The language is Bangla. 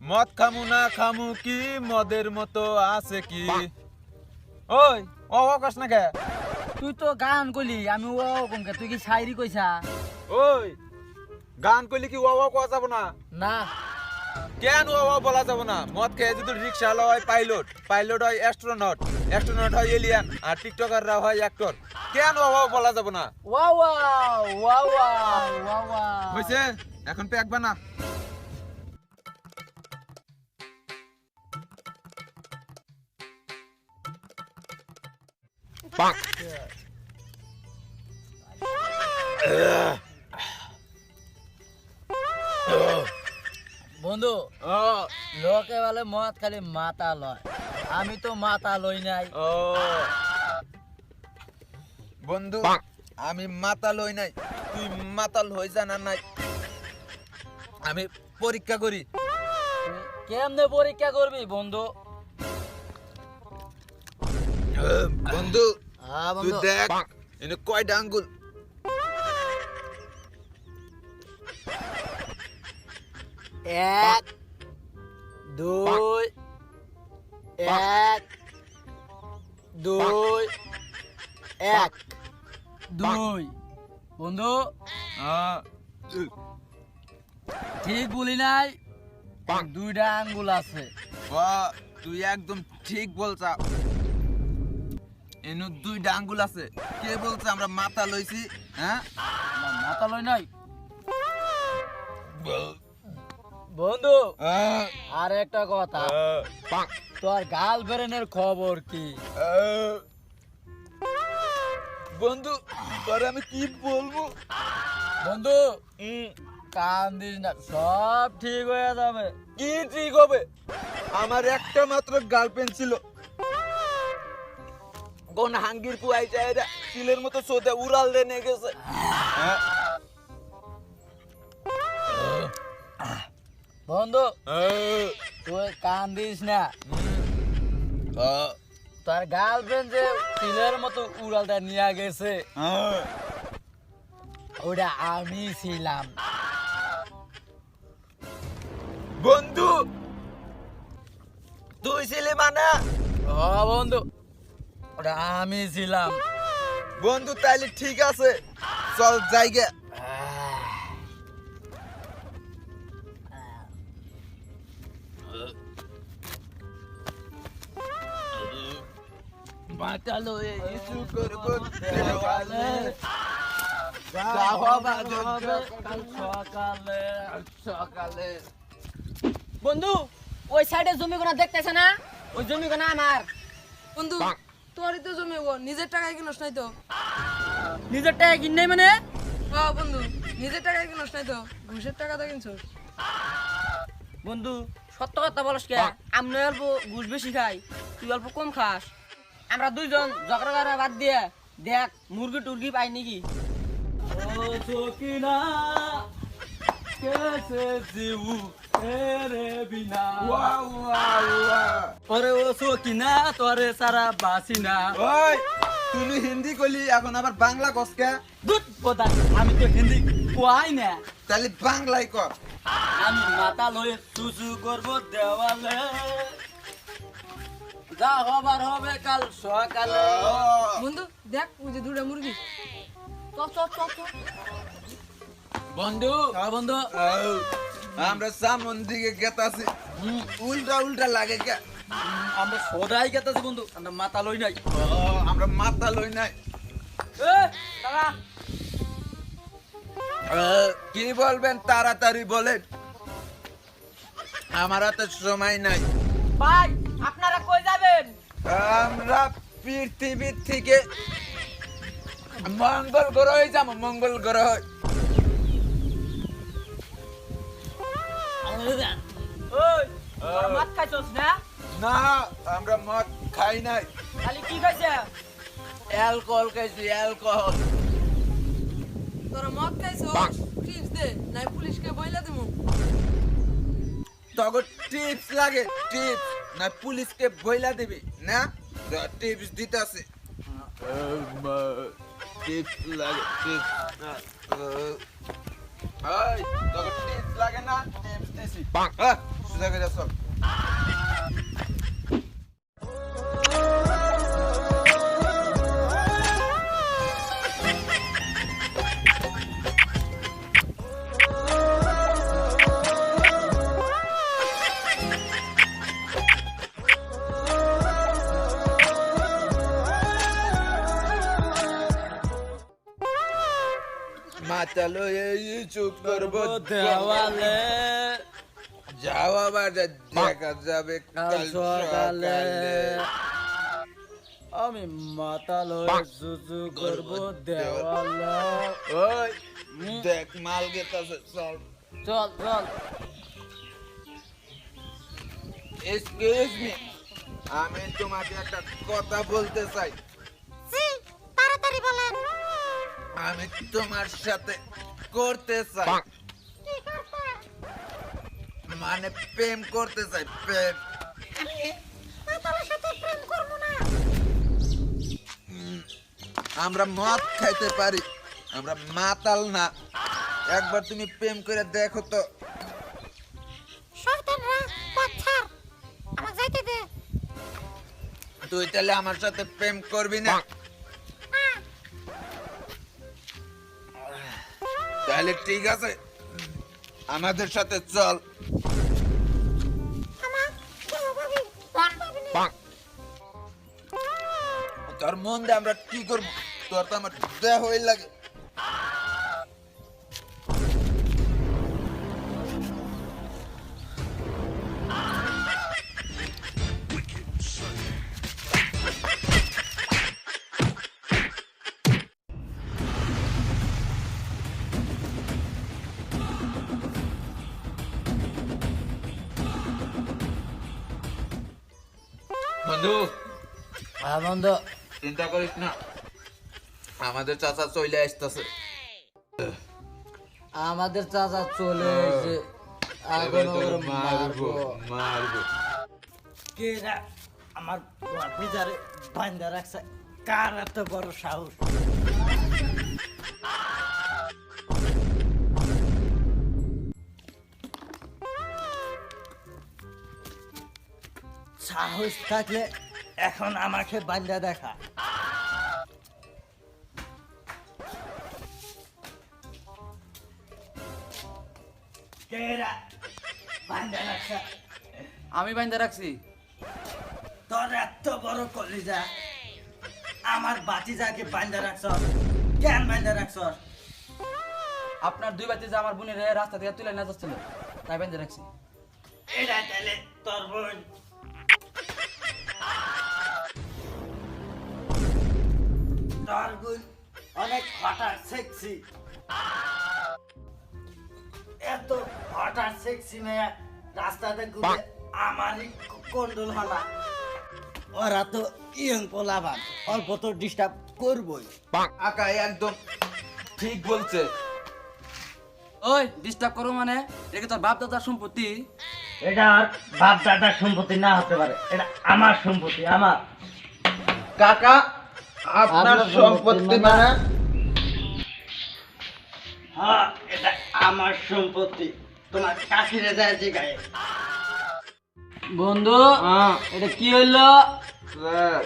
মদ খামু না খামু কি? মদের মতো আছে কি? ওই ও ও কস না কে? তুই তো গান কইলি আমি ও কমকে তুই কি শায়রি কইছা? ওই গান কইলে কি ও ও কোয়া যাব না? না। কেন ও ও বলা যাব না? মদ খেয়ে যদি রিক্সা হয় পাইলট পাইলট হয় অ্যাস্ট্রোনট অ্যাস্ট্রোনট হয় এলিয়ান আর টিকটকাররা হয় অ্যাক্টর কেন ও ও বলা যাব না? ওয়া ওয়া ওয়া ওয়া ওয়া ওয়া হইছে? এখন প্যাক বানা বন্ধু লোকে বলে মদ খালি মাথা লয়। আমি তো মাথা লই নাই। ও। বন্ধু আমি মাতাল হই নাই। তুই মাতাল হই জানা নাই। আমি পরীক্ষা করি। কেমনে পরীক্ষা করবি বন্ধু? বন্ধু তুই দেখ এনে কয়টা আঙ্গুল? এক দুই এক দুই এক। দুই। বন্ধু আহ, ঠিক বলি নাই দুইটা আঙ্গুল আছে। বাহ, তুই একদম ঠিক বলছা। এনু দুইটা আঙ্গুল আছে। কে বলছে আমরা মাথা লইছি? হ্যাঁ? মাথা লই নাই। বন্ধু আর একটা কথা। তোর গার্লফ্রেন্ডের খবর কি? বন্ধু পরে আমি কি বলব? বন্ধু কান দিস না সব ঠিক হয়ে যাবে। কি ঠিক হবে? আমার একটা মাত্র গার্লফ্রেন্ড ছিল। কোন হাঙ্গির কুয়াই যায় চিলের মতো সোতে উড়াল দিয়ে নিয়ে গেছে? বন্ধু তুই কান দিস না। তোর গার্লফ্রেন্ড যে তিলের মতো উড়ালটা নিয়ে গেছে ওটা আমি ছিলাম। বন্ধু তুই ছিলি মানে? ও বন্ধু। ওটা আমি ছিলাম। বন্ধু তাইলে ঠিক আছে। চল জায়গা করব। দেওয়ালে সকালে। বন্ধু ওই সাইডে জমি কোনা দেখতেছে না? ওই জমি কোনা আমার। বন্ধু তোরই তো জমি ও নিজের টাকায় কিনস নাই তো। নিজের টাকায় কিন নাই মানে? ও বন্ধু নিজের টাকায় কিনস নাই তো ঘুষের টাকা তো কিনছস। বন্ধু সত্য কথা বলস কে আমরা অল্প ঘুষ বেশি খাই তুই অল্প কম খাস। আমরা দুইজন ঝগড়া করা বাদ দিয়ে দেখ মুরগি টুরগি পাই নাকি? ও চকিনা কেসে জিউ। ওরে ও সকিনা তোরে সারা বাসিনা। ওই তুই হিন্দি কইলি এখন আবার বাংলা কসকে দুধ কথা আমি তো হিন্দি কোয়াই না। তাহলে বাংলায় কর আমি মাথা লয়ে সুসু করব দেওয়ালে। যা হবার হবে কাল সকালে। বন্ধু দেখ ওই যে দুটা মুরগি। বন্ধু। বন্ধু। আউ, আমরা সামন দিকে গেতাছি। উল্টা উল্টা লাগে কে? আমরা সদাই গেতেছি বন্ধু। আমরা মাথা লই নাই আমরা মাথা লই নাই কি বলবেন তাড়াতাড়ি বলেন। আমার হাতে সময় নাই। ভাই আপনারা কই যাবেন? আমরা পৃথিবীর থেকে মঙ্গল গ্রহে যাব মঙ্গল গ্রহ। ওই খাইছস না? না আমরা মদ খাই নাই। খালি কি খাইছে? অ্যালকোহল খাইছি অ্যালকোহল। তোরা মদ খাইছস? টিপস দে নাই পুলিশকে বইলা দিমু। তখন টিপস লাগে টিপস না পুলিশকে বইলা দিবি না? টিপস দিতাছে। টিপস লাগে টিপস ওই তখন টিপস লাগে না টিপস দিছি। সোজা করে চল মাতালো এই চুপ করব। দেওয়ালে। যাও আবার দেখা যাবে কাল কাল সকালে। আমি মাতাল হয়ে জুজু করব দেওয়ালে। ওই দেখ মাল গেতাছে চল। চল চল। এক্সকিউজ মি আমি তোমাকে একটা কথা বলতে চাই। তাড়াতাড়ি বলেন। আমি তোমার সাথে করতে চাই। মানে প্রেম করতে চাই প্রেম। মাতালের সাথে প্রেম করব না। আমরা মদ খাইতে পারি আমরা মাতাল না। একবার তুমি প্রেম করে দেখো তো। তুই তাহলে আমার সাথে প্রেম করবি না? তাহলে ঠিক আছে। আমাদের সাথে চল। তোর মন দিয়ে আমরা কি করব? তোর তো আমার দেহ হয়ে লাগে। বন্ধু। হ্যাঁ বন্ধু। চিন্তা করিস না। আমাদের চাচা চলে আসতেছে। আমাদের চাচা চলে এসে এখন ওর মারবো মারবো। কে রা? আমার বাপিজারে বান্ধা রাখছে। কার এত বড় সাহস? সাহস থাকলে এখন আমাকে বান্ধা দেখা। বান্ধা আমি বাইন্দা রাখছি। তোর এত বড় কলিজা। আমার বাতি বাতিজাকে বান্ধা রাখছ। কেন বান্ধা রাখছ? আপনার দুই বাতি যে আমার বোনের রাস্তা থেকে তুলে না যাচ্ছিল। তাই বাইন্দা রাখছি। এটা তাহলে তোর বোন। বোন অনেক হঠাৎ সেক্সি। এত হঠাৎ সেক্সি মেয়ে রাস্তাতে ঘুরে আমারই কন্ট্রোল হলা ওরা তো ইয়ং পোলাবান অল্প তো ডিস্টার্ব করবই। আকা একদম ঠিক বলছে। ওই ডিস্টার্ব করো মানে? এটা তোর বাপ দাদার সম্পত্তি? এটা আর বাপ দাদার সম্পত্তি না হতে পারে। এটা আমার সম্পত্তি আমার। কাকা আপনার সম্পত্তি সম্পত্তি মানে? হ্যাঁ এটা আমার সম্পত্তি। তোমার কাকিরে যায় গায়ে বন্ধু এটা কি হইল? স্যার।